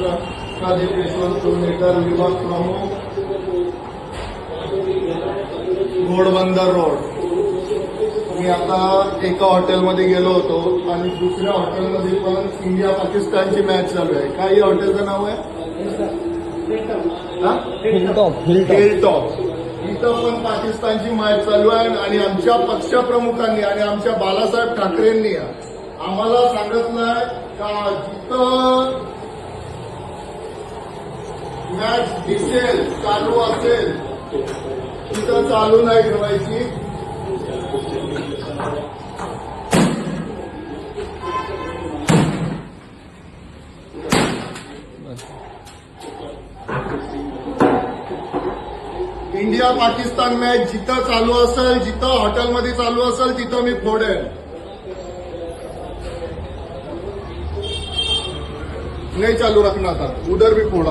यशवंत विभाग प्रमुख घोडबंदर रोड. मी आता एका हॉटेलमध्ये गेलो होतो आणि दुसऱ्या हॉटेलमध्ये पण इंडिया पाकिस्तानची मॅच चालू आहे. काय या हॉटेलचं नाव आहे? हा? हिल टॉप इथं पण पाकिस्तानची मॅच चालू आहे आणि आमच्या पक्षप्रमुखांनी आणि आमच्या बाळासाहेब ठाकरेंनी आम्हाला सांगितलंय का जिथं मॅच दिसेल चालू असेल तिथं चालू नाही ठेवायची. इंडिया पाकिस्तान मॅच जिथं चालू असेल जिथं हॉटेलमध्ये चालू असेल तिथं मी फोडेन नाही चालू रखना था उधर भी फोड़ा